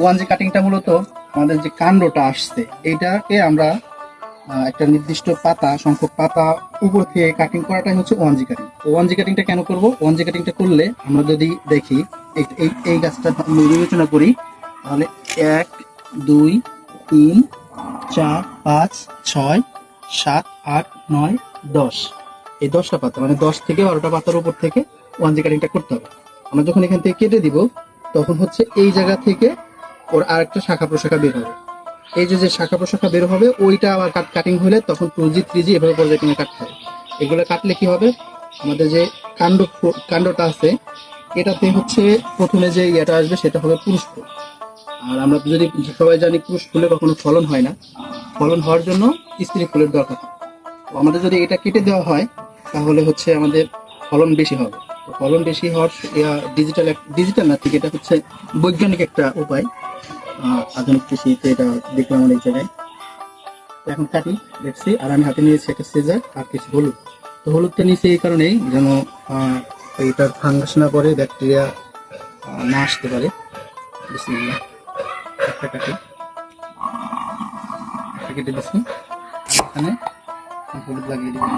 One G কাটিংটা মূলত আমাদের যে কাণ্ডটা আসছে, এইটাকে আমরা একটা নির্দিষ্ট পাতা, সংখ্যক পাতা উপর থেকে কাটিং করাটাই হচ্ছে one G cutting one G কাটিংটা কেন করব? ওয়ান জি কাটিংটা করলে আমরা যদি দেখি, এই- এই গাছটা বিবেচনা করি, তাহলে এক, দুই, তিন, চার, পাঁচ, ছয়, সাত, আট, নয়, দশ। এই দশটা পাতা মানে দশ থেকে বারোটা পাতার উপর থেকে ওয়ান জি কাটিংটা করতে হবে। আমরা যখন এখান থেকে কেটে দিব, তখন হচ্ছে এই জায়গা থেকে ওর আরেকটা শাখা প্রশাখা বের হবে। এই যে যে শাখা প্রশাখা বের হবে, ওইটা আবার কাট কাটিং হলে তখন টু জি থ্রি জি এভাবে পর্যায়ে কাটতে হবে। এগুলো কাটলে কি হবে? আমাদের যে কাণ্ড কাণ্ডটা আছে, এটাতে হচ্ছে প্রথমে যে ইয়েটা আসবে সেটা হবে পুরুষ ফুল। আর আমরা যদি সবাই জানি পুরুষ ফুলে কখনো ফলন হয় না। ফলন হওয়ার জন্য স্ত্রী ফুলের দরকার আমাদের যদি এটা কেটে দেওয়া হয় তাহলে হচ্ছে আমাদের ফলন বেশি হবে। ফলন বেশি হওয়ার ডিজিটাল ডিজিটাল না, ঠিক এটা হচ্ছে বৈজ্ঞানিক একটা উপায়। আধুনিক কৃষিতে এটা দেখলাম অনেক জায়গায়। এখন কাটি দেখছি আর আমি হাতে নিয়েছি একটা সিজার আর কিছু হলুদ। তো হলুদটা নিয়েছি এই কারণেই যেন এইটার ফাঙ্গাস না পড়ে ব্যাকটেরিয়া না আসতে পারে। একটা কাটি। কেটে দিচ্ছি। এখানে হলুদ লাগিয়ে দিবি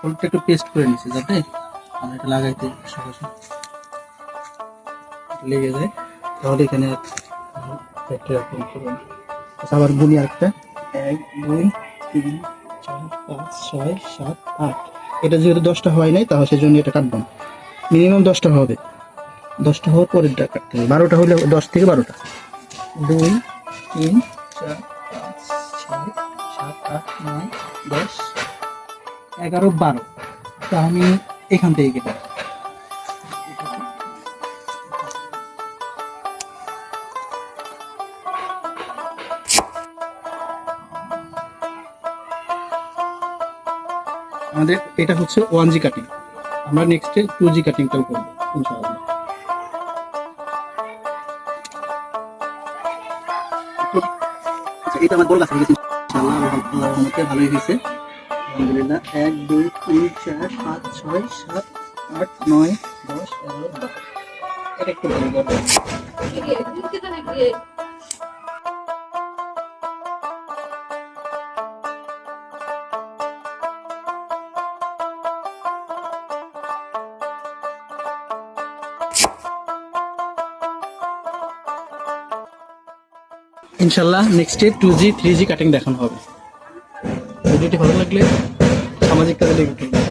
হলুদটা একটু পেস্ট করে নিচ্ছি যাতে আর এটা লাগাইতে সহজে লেগে যায়। তাহলে এখানে আচ্ছা, আবার গুনি আরেকটা। এক দুই তিন চার পাঁচ ছয় সাত আট। এটা যেহেতু দশটা হয় নাই তাহলে সেই জন্য এটা কাটবো মিনিমাম দশটা হবে। দশটা হওয়ার পরেরটা কাটতে হবে। বারোটা হলে দশ থেকে বারোটা। দুই তিন চার পাঁচ ছয় সাত আট নয় দশ এগারো বারো। তা আমি এখান থেকে কেটে আমাদের এটা হচ্ছে ওয়ান জি কাটিং আমরা নেক্সটে টু জি কাটিংটাও করব, ইনশাআল্লাহ। আচ্ছা এটা আমার গোল গাছ ইনশাআল্লাহ আল্লাহর রহমতে ভালোই হয়েছে। এক, দুই, তিন, চার পাঁচ ছয়, সাত, আট, নয়, দশ, এগারো ইনশাল্লাহ next day two G three G cutting দেখানো হবে। ভিডিওটি ভালো লাগলে সামাজিক কাজে লেগে